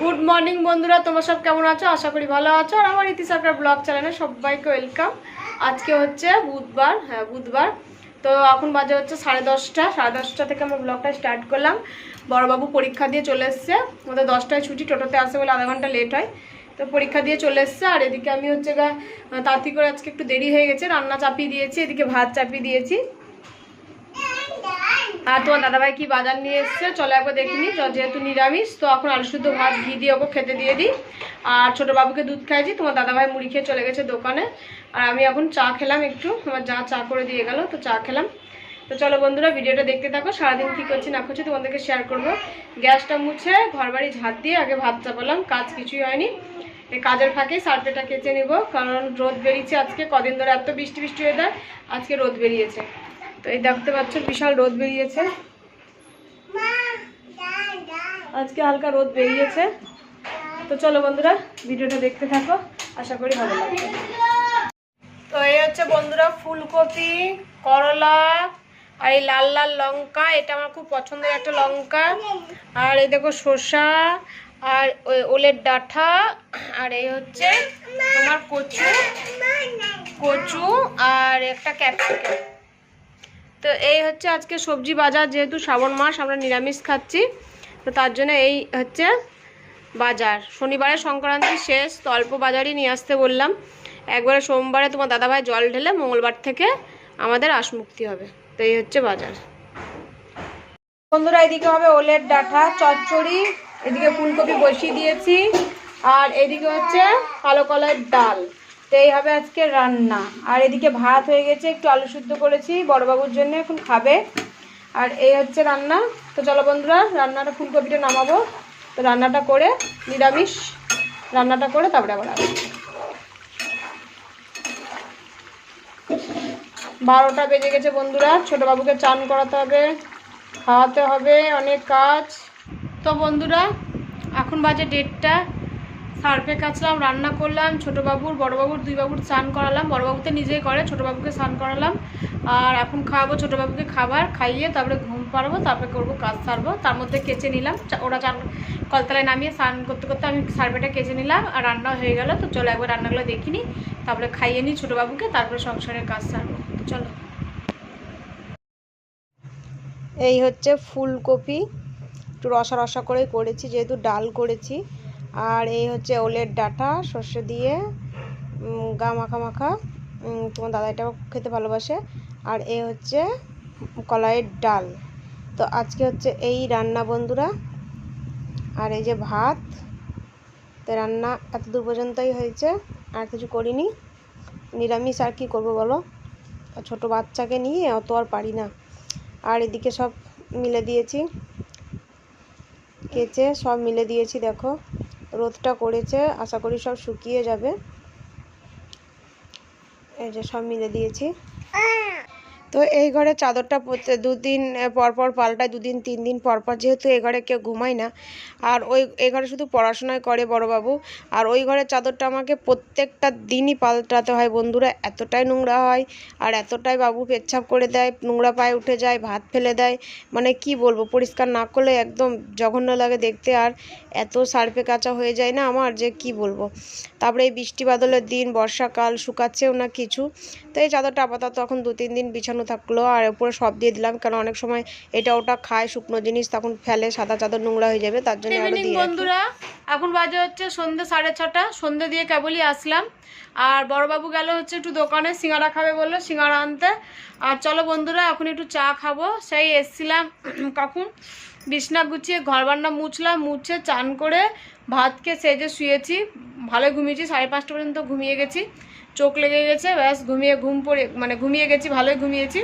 Good morning বন্ধুরা। তোমরা সব কেমন আছো? আশা করি ভালো আছো। আর আমার ইতি সরকার ব্লগ চ্যানেলে সবাইকে ওয়েলকাম আজকে হচ্ছে বুধবার। হ্যাঁ বুধবার। তো এখন বাজে হচ্ছে সাড়ে দশটা। সাড়ে দশটা থেকে আমরা ব্লগটা স্টার্ট করলাম। বড়বাবু পরীক্ষা দিয়ে চলে এসছে। আমাদের দশটায় ছুটি, টোটোতে আসে বলে আধা ঘণ্টা লেট হয়। তো পরীক্ষা দিয়ে চলে এসছে। আর এদিকে আমি হচ্ছে গা তাঁতি করে আজকে একটু দেরি হয়ে গেছে। রান্না চাপিয়ে দিয়েছি, এদিকে ভাত চাপিয়ে দিয়েছি। আর তোমার দাদাভাই কি বাজার নিয়ে এসছে? চলো একবার দেখিনি যেহেতু নিরামিষ, তো এখন আলু শুদ্ধ ভাত, ঘি দিয়ে ওকে খেতে দিয়ে দিই। আর ছোটো বাবুকে দুধ খাইছি তোমার দাদাভাই মুড়ি খেয়ে চলে গেছে দোকানে। আর আমি এখন চা খেলাম একটু। আমার যা চা করে দিয়ে গেল, তো চা খেলাম। তো চলো বন্ধুরা, ভিডিওটা দেখতে থাকো। সারাদিন কী করছি, না করছি তোমাদেরকে শেয়ার করব। গ্যাসটা মুছে ঘর বাড়ি ঝাঁট দিয়ে আগে ভাত চাপালাম। কাজ কিছুই হয়নি। এই কাজের ফাঁকে সার্ফেটা কেচে নিব, কারণ রোদ বেরিয়েছে আজকে। কদিন ধরে এত বৃষ্টি বৃষ্টি হয়ে যায় আজকে রোদ বেরিয়েছে। তো এই দেখতে পাচ্ছ বিশাল রোদ বেরিয়েছে। আজকে হালকা রোদ বেরিয়েছে। তো চলো বন্ধুরা, ভিডিওটা দেখতে থাকো। আশা করি ভালো লাগবে। তো এই হচ্ছে বন্ধুরা, ফুলকপি, করলা, আর এই লাল লাল লঙ্কা, এটা আমার খুব পছন্দের একটা লঙ্কা। আর এই দেখো শসা, আর ওলের ডাঁটা আর এই হচ্ছে তোমার কচু। কচু আর একটা ক্যাপসিকাম। তো এই হচ্ছে আজকে সবজি বাজার, যেহেতু শ্রাবণ মাস, আমরা নিরামিষ খাচ্ছি। তো তার জন্য এই হচ্ছে বাজার। শনিবারে সংক্রান্তি শেষ, তো অল্প বাজারই নিয়ে আসতে বললাম। একবারে সোমবারে তোমার দাদাভাই জল ঢেলে মঙ্গলবার থেকে আমাদের আশমুক্তি হবে। তো এই হচ্ছে বাজার। বন্ধুরা, এদিকে হবে ওলের ডাঁটা, চচ্চড়ি, এদিকে ফুলকপি বসিয়ে দিয়েছি। আর এদিকে হচ্ছে কালো কলার ডাল। তো এই হবে আজকে রান্না। আর এদিকে ভাত হয়ে গেছে, একটু আলু সিদ্ধ করেছি, বড়বাবুর জন্য এখন খাবে। আর এই হচ্ছে রান্না। তো চলো বন্ধুরা, রান্নাটা, ফুলকপিটা নামাবো। তো রান্নাটা করে, নিরামিষ রান্নাটা করে তারপরে আবার আসব। বারোটা বেজে গেছে বন্ধুরা ছোট বাবুকে চান করাতে হবে, খাওয়াতে হবে অনেক কাজ। তো বন্ধুরা, এখন বাজে ডেটটা সার্ফে কাচলাম, রান্না করলাম ছোটো বাবুর বড় বাবুর দুই বাবুর স্নান করালাম। বড় বাবু তো নিজেই করে ছোটো বাবুকে স্নান করালাম। আর এখন খাওয়াবো ছোটো বাবুকে খাবার, খাইয়ে তারপরে ঘুম পাড়বো, তারপরে করব কাজ সারবো। তার মধ্যে কেচে নিলাম। ওরা চান, কলতলায় নামিয়ে স্নান করতে করতে আমি সার্ভেটা কেচে নিলাম আর রান্না হয়ে গেল। তো চলো একবার রান্নাগুলো দেখি দেখিনি তারপরে খাইয়ে নিই ছোটো বাবুকে তারপরে সংসারের কাজ সারবো। চলো। এই হচ্ছে ফুলকপি। একটু রসা রসা করে করেছি, যেহেতু ডাল করেছি। আর এই হচ্ছে ওলের ডাঁটা, সর্ষে দিয়ে গা মাখা মাখা। তোমার দাদা এটাও খেতে ভালোবাসে। আর এই হচ্ছে কলাইয়ের ডাল। তো আজকে হচ্ছে এই রান্না বন্ধুরা। আর এই যে ভাত, তো রান্না এত দূর পর্যন্তই হয়েছে। আর কিছু করিনি। নিরামিষ আর কি করব বলো? ছোটো বাচ্চাকে নিয়ে অত আর পারি না। আর এদিকে সব মিলে দিয়েছি। কেচে সব মিলে দিয়েছি, দেখো। রোদটা করেছে আশা করি সব শুকিয়ে যাবে। এই যে সব মিলে দিয়েছি। তো এই ঘরে চাদরটা প্রত্যেক দুদিন পর পর পাল্টায়, দুদিন তিন দিন পর পর যেহেতু এ ঘরে কেউ ঘুমায় না। আর ওই এ ঘরে শুধু পড়াশোনায় করে বড়বাবু। আর ওই ঘরের চাদরটা আমাকে প্রত্যেকটা দিনই পাল্টাতে হয় বন্ধুরা, এতটাই নোংরা হয়। আর এতটাই বাবু পেচ্ছাপ করে দেয়, নোংরা পায়ে উঠে যায়, ভাত ফেলে দেয়। মানে কি বলব, পরিষ্কার না করলে একদম জঘন্য লাগে দেখতে। আর এত সার্ফে কাঁচা হয়ে যায় না আমার, যে কি বলব। তারপরে এই বৃষ্টি বাদলের দিন, বর্ষাকাল শুকাচ্ছেও না কিছু। তো এই চাদরটা আপাতত এখন দু তিন দিন বিছানো থাকল আর উপরে সব দিয়ে দিলাম কারণ অনেক সময় এটা ওটা খায় শুকনো জিনিস তখন ফেলে সাদা চাদর নোংরা হয়ে যাবে তার জন্য আরও দিয়ে বন্ধুরা এখন বাজে হচ্ছে সন্ধ্যে সাড়ে ছটা সন্ধ্যে দিয়ে কেবলই আসলাম। আর বড়বাবু গেল হচ্ছে একটু দোকানে সিঙ্গারা খাবে বলল সিঙ্গারা আনতে। আর চলো বন্ধুরা এখন একটু চা খাব সেই এসছিলাম কখন? বিছনা গুছিয়ে ঘর বান্না মুছলাম, মুছে চান করে ভাতকে সেজে শুয়েছি। ভালো ঘুমিয়েছি, সাড়ে পাঁচটা পর্যন্ত ঘুমিয়ে গেছি। চোখ লেগে গেছে, ব্যাস ঘুমিয়ে ঘুম পড়ে মানে ঘুমিয়ে গেছি, ভালোই ঘুমিয়েছি।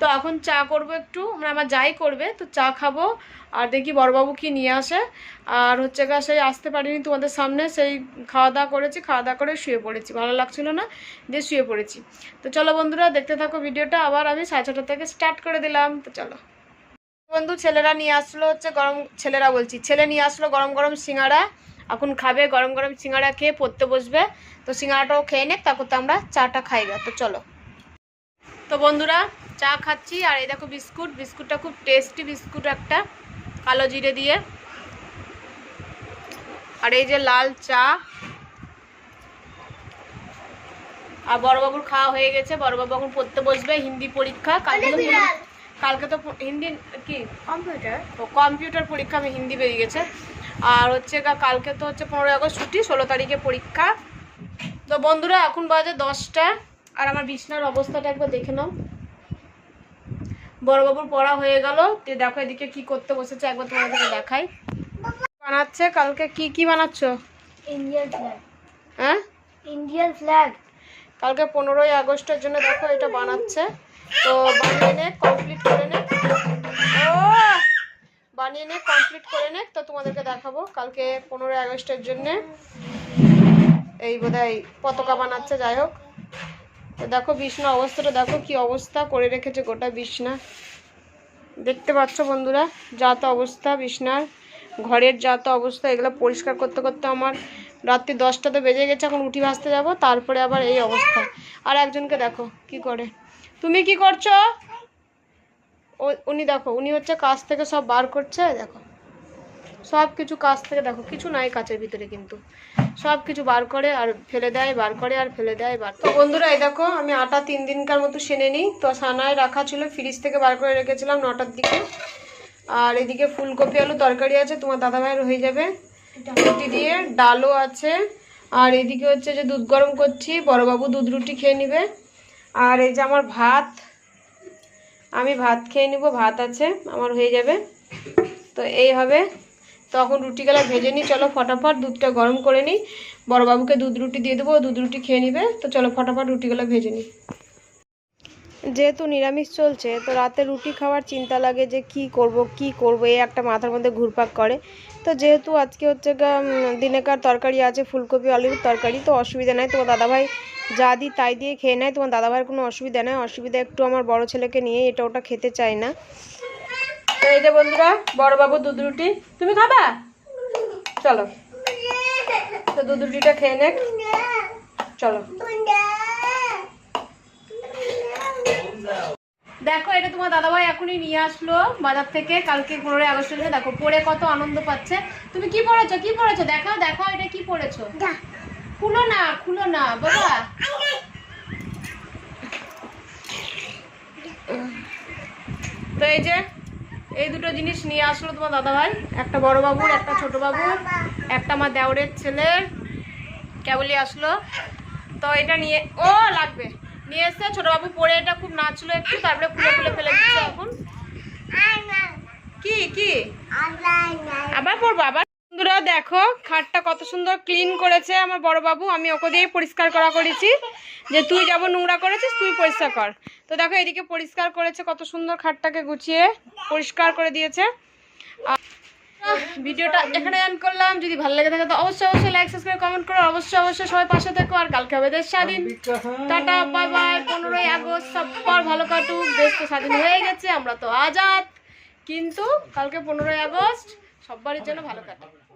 তো এখন চা করব একটু মানে আমার যাই করবে, তো চা খাব, আর দেখি বড়বাবু কি নিয়ে আসে। আর হচ্ছে গা, সেই আসতে পারিনি তোমাদের সামনে, সেই খাওয়া দাওয়া করেছি, খাওয়া দাওয়া করে শুয়ে পড়েছি। ভালো লাগছিল না, দিয়ে শুয়ে পড়েছি। তো চলো বন্ধুরা, দেখতে থাকো ভিডিওটা, আবার আমি সাড়ে ছটা থেকে স্টার্ট করে দিলাম, তো চলো। বন্ধু ছেলেরা নিয়ে আসলো হচ্ছে গরম ছেলেরা বলছি ছেলে নিয়ে আসলো গরম গরম সিঙ্গারা এখন খাবে গরম গরম সিঙ্গারা খেয়ে পড়তে বসবে তো সিঙ্গারাটাও খেয়ে নে তারপর তো আমরা চাটা খাই গা তো চলো। তো বন্ধুরা চা খাচ্ছি আর এই দেখো বিস্কুট বিস্কুটটা খুব টেস্টি বিস্কুট একটা কালো জিরে দিয়ে। আর এই যে লাল চা আর বড়বাবুর খাওয়া হয়ে গেছে বড়বাবু এখন পড়তে বসবে হিন্দি পরীক্ষা কালকে কালকে তো হিন্দি কি? কম্পিউটার ও কম্পিউটার পরীক্ষা আমি হিন্দি বেরিয়ে গেছে। আর হচ্ছে কালকে তো হচ্ছে পনেরোই আগস্ট ছুটি ষোলো তারিখে পরীক্ষা। তো বন্ধুরা এখন বাজে দশটা। আর আমার বিছনার অবস্থাটা একবার দেখে নাও। বড়বাবুর পড়া হয়ে গেল। তো দেখো এদিকে কি করতে বসেছে একবার তোমাদেরকে দেখাই। বানাচ্ছে কালকে কি কি বানাচ্ছ? ইন্ডিয়ান ফ্ল্যাগ হ্যাঁ? ইন্ডিয়ান ফ্ল্যাগ কালকে পনেরোই আগস্টের জন্য দেখো এটা বানাচ্ছে। তো বানিয়ে নে কমপ্লিট করে নে। ও বানিয়ে নে কমপ্লিট করে নে। তো তোমাদেরকে দেখাবো কালকে পনেরোই আগস্টের জন্যে। এই বোধহয় পতাকা বানাচ্ছে, যাই হোক। তো দেখো বিছনা অবস্থাটা, দেখো কি অবস্থা করে রেখেছে গোটা বিছনা দেখতে পাচ্ছ বন্ধুরা, যা তো অবস্থা বিছনার ঘরের যা তো অবস্থা, এগুলো পরিষ্কার করতে করতে আমার রাত্রি দশটাতে বেজে গেছে, এখন উঠি ভাসতে যাব, তারপরে আবার এই অবস্থা। আর একজনকে দেখো, কি করে। তুমি কি করছ? উনি দেখো, উনি হচ্ছে কাছ থেকে সব বার করছে, দেখো। সব কিছু কাছ থেকে, দেখো, কিছু নাই কাচের ভিতরে কিন্তু। সব কিছু বার করে আর ফেলে দেয়, বার করে আর ফেলে দেয়, বার তো বন্ধুরা, এই দেখো, আমি আটা তিন দিনকার মতো সেনে নিই। তো সানায় রাখা ছিল ফ্রিজ থেকে বার করে রেখেছিলাম নটার দিকে। আর এদিকে ফুলকপি, আলু তরকারি আছে, তোমার দাদাভাইয়ের হয়ে যাবে। রুটি দিয়ে ডালও আছে। আর এদিকে হচ্ছে যে দুধ গরম করছি, বড়বাবু দুধ রুটি খেয়ে নিবে। আর এই যে আমার ভাত, আমি ভাত খেয়ে নিব, ভাত আছে, আমার হয়ে যাবে। তো এই হবে, তখন রুটিগুলো ভেজে নিই, চলো ফটাফট দুধটা গরম করে নিই। বড়বাবুকে দুধ রুটি দিয়ে দেবো দুধ রুটি খেয়ে নিবে, তো চলো ফটাফট রুটিগুলো ভেজে নিই। যেহেতু নিরামিষ চলছে, তো রাতে রুটি খাওয়ার চিন্তা লাগে যে কি করব কি করব, এই একটা মাথার মধ্যে ঘুরপাক করে। তো যেহেতু আজকে হচ্ছে দিনেকার তরকারি আছে, ফুলকপি, আলুর তরকারি, তো অসুবিধা নাই। তোমার দাদাভাই যা দিই তাই দিয়ে খেয়ে নেয়। তোমার দাদাভাইয়ের কোনো অসুবিধা নেই। অসুবিধা একটু আমার বড় ছেলেকে নিয়ে এটা ওটা খেতে চায় না। তো এই যে বন্ধুরা বড়বাবু দুধ রুটি। তুমি খাবা? চলো। তো দুধ রুটিটা খেয়ে নে চলো। দেখো এটা তোমার দাদাভাই এখনই নিয়ে আসলো বাজার থেকে কালকে পনেরোই আগস্ট হচ্ছে দেখো পরে কত আনন্দ পাচ্ছে। তুমি কি পড়েছো? কি পড়েছো? দেখাও দেখাও এটা কি পড়েছো? খুলো না খুলো না বাবা। তো এই যে এই দুটো জিনিস নিয়ে আসলো তোমার দাদাভাই। একটা বড় বাবুর একটা ছোট বাবুর একটা আমার দেওরের ছেলের। কেবলই আসলো। তো এটা নিয়ে ও লাগবে। নিয়ে এসছে ছোট বাবু পরে এটা খুব নাচলো একটু, তারপরে খুলে খুলে ফেলে দিচ্ছে এখন। কি কি? আবার পড়ব, আবার? বন্ধুরা দেখো, খাটটা কত সুন্দর ক্লিন করেছে আমার বড় বাবু আমি ওকে দিয়েই পরিষ্কার করা করেছি। যে তুই যাব নোংরা করেছিস, তুই পরিষ্কার কর। তো দেখো, এদিকে পরিষ্কার করেছে কত সুন্দর খাটটাকে গুছিয়ে, পরিষ্কার করে দিয়েছে। ভিডিওটা এখানে এন্ড করলাম। যদি ভালো লাগে থাকে তো অবশ্যই অবশ্যই লাইক সাবস্ক্রাইব কমেন্ট করো। অবশ্যই অবশ্যই সবাই পাশে থাকো আর কালকে হবে দেশ স্বাধীন। টাটা বাই বাই পনেরোই আগস্ট সবার ভালো কাটুক, দেশ তো স্বাধীন হয়ে গেছে, আমরা তো আজাদ। কিন্তু কালকে পনেরোই আগস্ট সবারই জন্য ভালো কাটুক